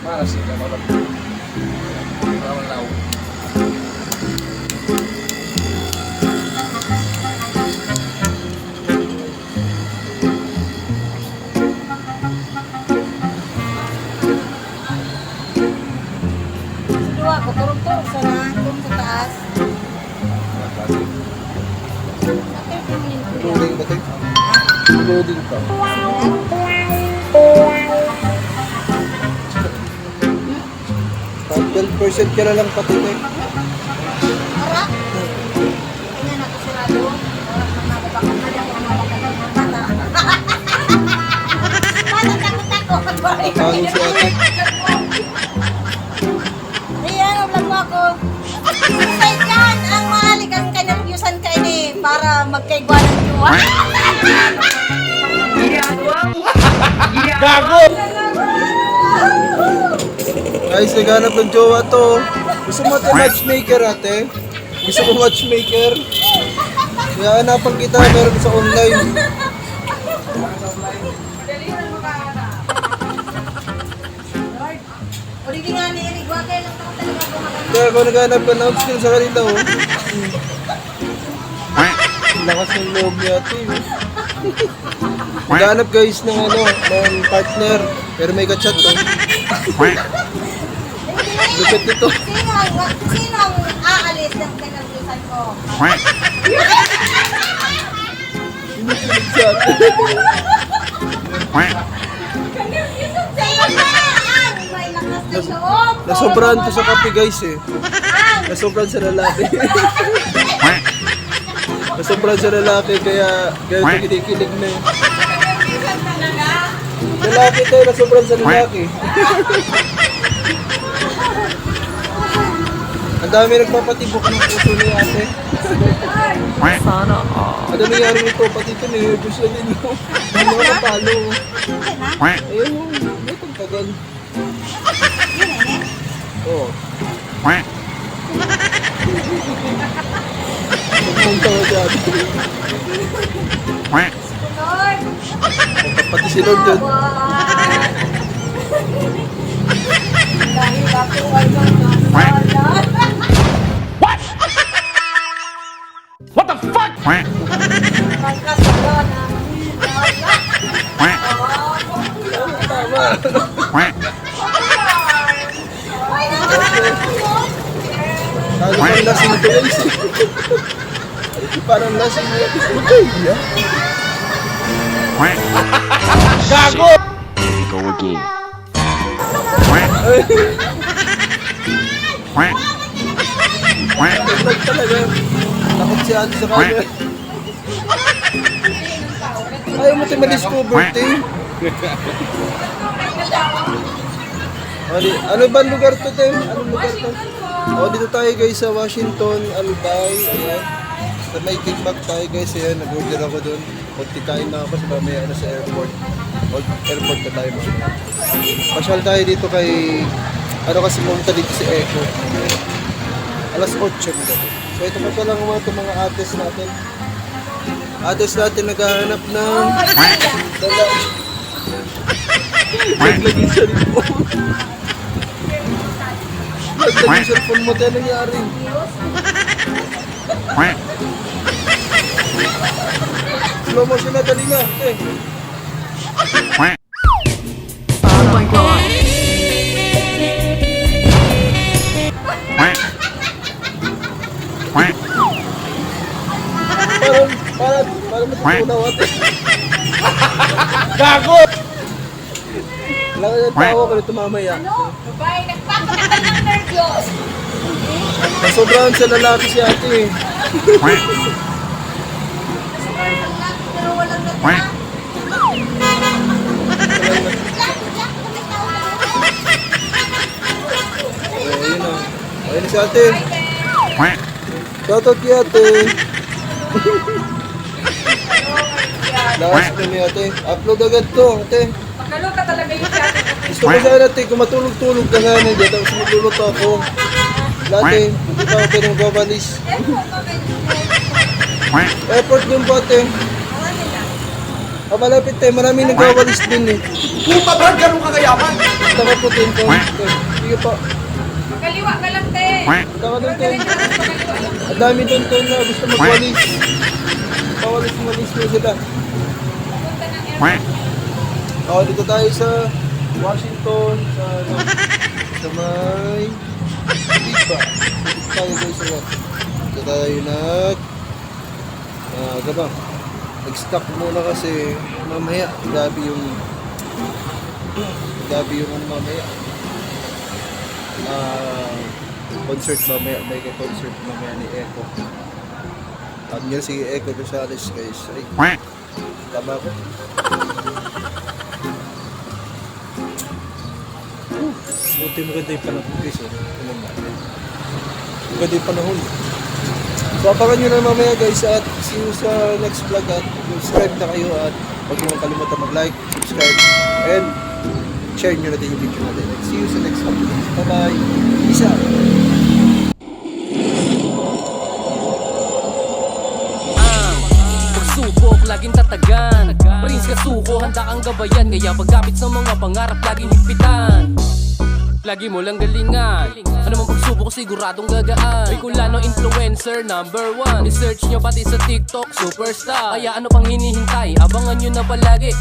Para sila malap. Para malaw. Dua ko turog-turog sa na, turog sa taas. Bakit tingin ko yan? Loading ba tayo? Loading pa. 12% ka na lang pati tayo. Ara? Kanya na takot ako? Talo si ate. Ayan, vlog mo ako. Say yan, ang mahalikan ka ng yusan ka ini para magkaigwa ng juwa. Gago! Guys, naghanap ng jowa to. Gusto mo ito matchmaker ate? Gusto mo matchmaker? Kaya hanapan kita, meron sa online. Kaya ako naghanap ka ng skill sa kanila oh. Ang Lakas ng loob niya ate. oh. Naghanap guys ng ano, ng partner. Pero may kachat to. Lupit nito. Sino ang, sino ang aalis ng kinabusan ko? Kinikilig sa ate. Sino ang may lakas na loob? Nasobrahan to sa kape guys eh. Nasobrahan sa lalaki. Nasobrahan sa lalaki kaya kaya kinikilig na eh. Lalaki to, nasobrahan sa lalaki. Ang dami nagpapatibok ng puso ni ate. Sana all. Ano nangyari nito? Pati ito nervous na din mo. Hindi mo nakapalo. Ayun mo, may tagal. Oo. Pumunta ko dyan. Lord, Pati si Lord dyan. dahil ako ay magkakalat. Pang lasing ito guys. Parang lasing niya. Okay, yeah. Gago! Go again. Tagtag talaga. Takot si ate sa kanya. Ayaw mo tayo ma-discover, ting. Ano, ano ba lugar to, ting? Anong lugar to? O, dito tayo guys sa Washington, Albay. Ayan. Sa may kickback tayo guys. Ayan, nag-order ako doon. Kunti kain na ako sa mamaya na sa airport. O, airport na tayo. Pasyal tayo dito kay... Ano kasi pumunta dito si Echo. Alas 8 na gabi. So ito pa pala mga ito mga ates natin. Ates natin naghahanap ng dala. Naglagay sa cellphone. Naglagay sa cellphone mo tayo nangyari. Slow motion na, dali na. Eh. Gago! Lang yung tawa ko nito mamaya. Babae, nagpapakita ng nervyos. Nasobrahan sa lalaki si ate eh. Pero walang nagpa. Eh, yun o. Ayun si ate. Shoutout kay ate. Last na ni ate. Upload agad to, ate. Magkaloka talaga yung chat. Gusto ko sana ate, kung matulog-tulog ka nga nandiyan, tapos magluluto ako. Dati, hindi pa ako pinagbabalis. Airport din po ate. Ah, malapit tayo, maraming nagwawalis din eh. Puta ba? Ganun kakayaman? Dapat putin ko. Sige po. Kaliwa ka lang, te. Taka doon to. Ang dami doon to na gusto magwalis. Pawalis walis mo sila. Oh, dito tayo sa Washington, sa ano, sa may Diba? Dito tayo guys sa Dito tayo nag ah, ano ba? Nag-stop muna kasi mamaya gabi yung gabi yung ano mamaya. Ah concert mamaya may concert mamaya ni Echo. Ang yun si Echo Rosales guys. Ay tama ko buti maganda yung panahon guys oh. Tingnan natin. maganda yung panahon. So abangan nyo na mamaya guys at see you sa next vlog at subscribe na kayo at huwag nyo kalimutan mag like subscribe and share nyo na din yung video natin. See you sa next vlog. Bye bye peace out laging tatagan. Prince kasuko, handa kang gabayan Kaya pagkapit sa mga pangarap laging higpitan. Lagi mo lang galingan. Ano man pagsubok siguradong gagaan. Bicolano influencer number one. I-search nyo pati sa TikTok superstar. Kaya ano pang hinihintay? Abangan nyo na palagi